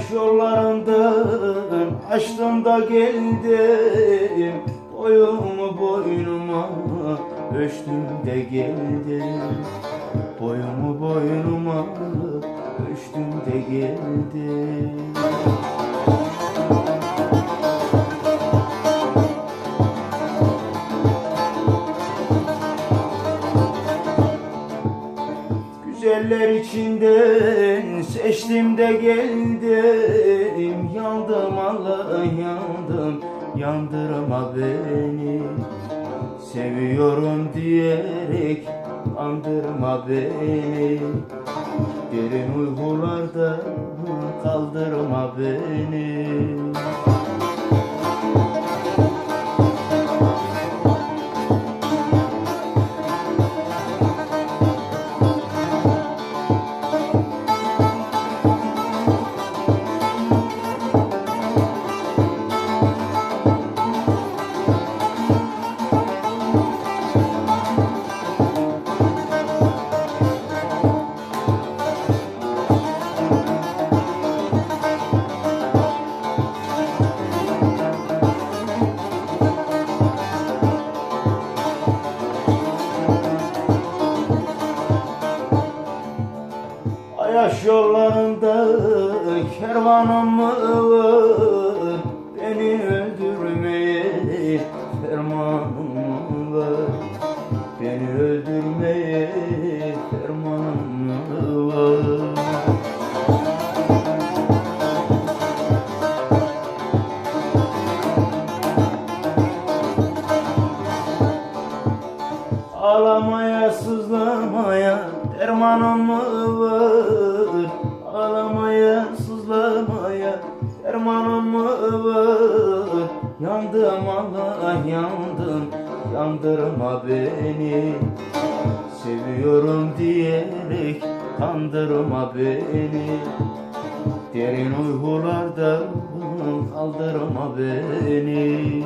taş yollarından açtım da geldim. Boyumu boynuma ölçtüm de geldim. Boyumu boynuma ölçtüm de geldim. Güzeller içinden seçtim de geldim. Yandım Allah yandım. Yandırma beni. Seviyorum diyerek andırma beni. Derin uykularda kaldırma beni Ayaş yollarında kervanım Beni öldürmeye fermanım var? Beni öldürmeye fermanım var? Ağlamaya sızlamaya dermanım var Ağlamaya sızlamaya. Dermanım var Yandım Allah yandım. Yandırma beni Seviyorum diyerek kandırma beni. Derin uykularda kaldırma beni